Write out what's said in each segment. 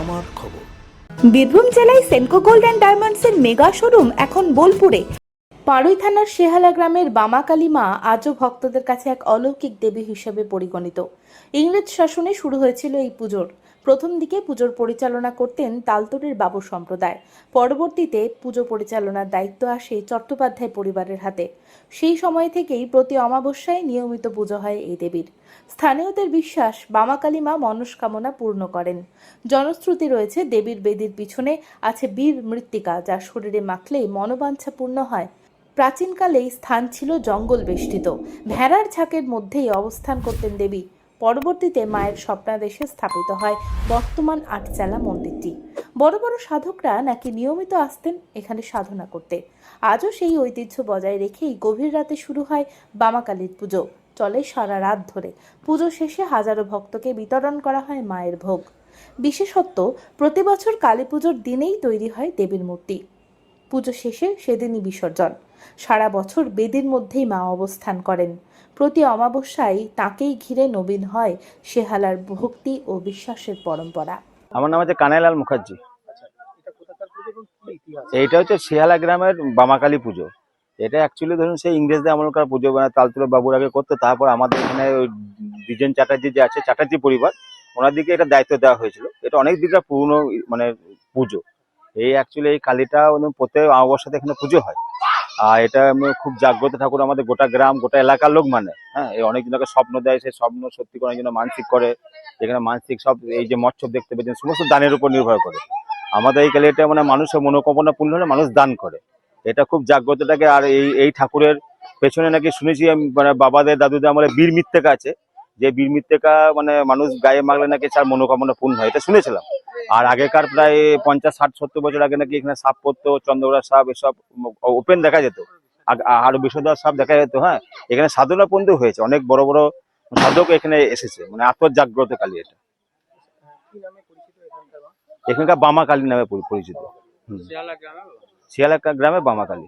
আমার খবর। বীরভূম জেলায় সেনকো গোল্ড অ্যান্ড ডায়মন্ডসের মেগা শোরুম এখন বোলপুরে। পাড়ুই থানার শেহালা গ্রামের বামাকালী মা আজও ভক্তদের কাছে এক অলৌকিক দেবী হিসেবে পরিগণিত। ইংরেজ শাসনে শুরু হয়েছিল এই পুজোর। প্রথম দিকে পুজোর পরিচালনা করতেন তালতরের বাবু সম্প্রদায়। পরবর্তীতে পুজো পরিচালনার দায়িত্ব আসে চট্টোপাধ্যায় পরিবারের হাতে। সেই সময় থেকেই প্রতি অমাবস্যায় নিয়মিত পুজো হয় এই দেবীর। স্থানীয়দের বিশ্বাস, বামাকালী মা মনস্কামনা পূর্ণ করেন। জনশ্রুতি রয়েছে দেবীর বেদির পিছনে আছে বীর মৃত্তিকা, যা শরীরে মাখলে মনোবাঞ্ছা পূর্ণ হয়। প্রাচীনকালে স্থান ছিল জঙ্গল বেষ্টিত। ভেড়ার ঝাঁকের মধ্যেই অবস্থান করতেন দেবী। পরবর্তীতে মায়ের স্বপ্নাদেশে স্থাপিত হয় বর্তমান আটচালা মন্দিরটি। বড় বড় সাধকরা নাকি নিয়মিত আসতেন এখানে সাধনা করতে। আজও সেই ঐতিহ্য বজায় রেখেই গভীর রাতে শুরু হয় বামাকালীর পুজো। চলে সারা রাত ধরে। পুজো শেষে হাজারো ভক্তকে বিতরণ করা হয় মায়ের ভোগ। বিশেষত্ব, প্রতি বছর কালী পুজোর দিনেই তৈরি হয় দেবীর মূর্তি। পুজো শেষে সেদিনই বিসর্জন। সারা বছর বেদির মধ্যেই মা অবস্থান করেন। প্রতি অমাবস্যায় তাকেই ঘিরে নবীন হয় সেহালার ভক্তি ও বিশ্বাসের পরম্পরা। আমার নাম হচ্ছে কানাইলাল মুখার্জি। এইটা হচ্ছে শিয়ালা গ্রামের বামাকালী পুজো। এটা অ্যাকচুয়ালি ধরুন সেই ইংরেজদের আমলকার পুজো মানে তালতুলো বাবুর আগে করতো, তারপর আমাদের এখানে ওই বিজন চ্যাটার্জি যে আছে, চ্যাটার্জি পরিবার ওনার দিকে এটা দায়িত্ব দেওয়া হয়েছিল। এটা অনেক দিককার পুরনো মানে পুজো। এই অ্যাকচুয়ালি এই কালীটা প্রত্যেক অমাবস্যাতে এখানে পুজো হয়। আর এটা খুব জাগ্রত ঠাকুর, আমাদের গোটা গ্রাম, গোটা এলাকার লোক মানে হ্যাঁ? এই অনেক জনকে স্বপ্ন দেয়, সেই স্বপ্ন সত্যি করে অনেকজন মানসিক করে এখানে মানসিক সব এই যে মৎস্য দেখতে পেয়েছেন, সমস্ত দানের উপর নির্ভর করে। আমাদের এই কালে এটা মানে মানুষের মনোকামনা পূর্ণ হলে মানুষ দান করে। এটা খুব জাগ্রত থাকে আর এই এই ঠাকুরের পেছনে নাকি শুনেছি মানে বাবাদের, দাদুদের আমলে বীর মৃত্তিকা আছে। যে বীর মৃত্তিকা মানে মানুষ গায়ে মাগলে নাকি তার মনোকামনা পূর্ণ হয়, এটা শুনেছিলাম। আর আগেকার প্রায় পঞ্চাশ, ষাট, সত্তর বছর আগে নাকি এখানে সাপ পড়তো চন্দ্রগড়া সাপ এসব ওপেন দেখা যেত। আর বিষধর সাপ দেখা যেত হ্যাঁ? এখানে সাধনা পর্যন্ত হয়েছে, অনেক বড় বড় সাধক এখানে এসেছে মানে আত্মজাগ্রত কালী এটা। এখানকার বামা কালী নামে পরিচিত। হুম। শিয়ালা গ্রামে বামা কালী।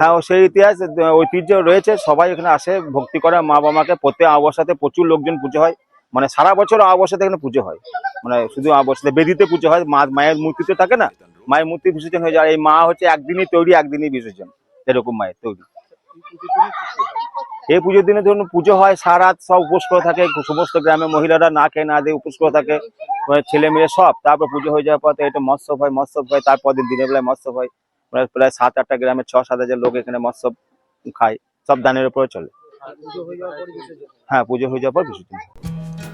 হ্যাঁ সেই ইতিহাস, ঐতিহ্য রয়েছে, সবাই এখানে আসে, ভক্তি করে মা বাবাকে প্রত্যেক অবস্থাতে প্রচুর লোকজন পুজো হয়। মানে সারা বছর অবস্থাতে এখানে পুজো হয়। মানে শুধু অবস্থাতে বেদিতে পুজো হয়, মা মায়ের মূর্তি তো থাকে না? মায়ের মূর্তি বিসর্জন হয়ে যায় এই মা হচ্ছে একদিনই তৈরি, একদিনই বিসর্জন, এরকম মায়ের তৈরি। এই পুজোর দিনে ধরুন পুজো হয় সারা সব উপোস করে থাকে, সমস্ত গ্রামের মহিলারা না খেয়ে না দিয়ে উপোস করে থাকে মানে ছেলে মেয়ে সব, তারপর পুজো হয়ে যাওয়ার পর এটা মৎস্য হয় মৎস্য হয় তারপর দিন দিনের বেলায় মৎস্য হয় প্রায় প্রায় সাত আটটা গ্রামের ছ সাত হাজার লোক এখানে মৎস্য খায়, সব দানের উপরে চলে। হ্যাঁ পুজো হয়ে যাওয়ার পর বিসর্জন।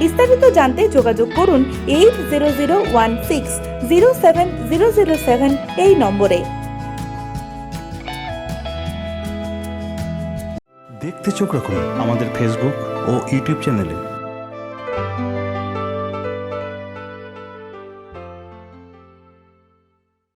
বিস্তারিত জানতে যোগাযোগ করুন eight zero zero one six zero seven zero zero seven এই নম্বরে। দেখতে চোখ রাখুন আমাদের ফেসবুক ও ইউটিউব চ্যানেলে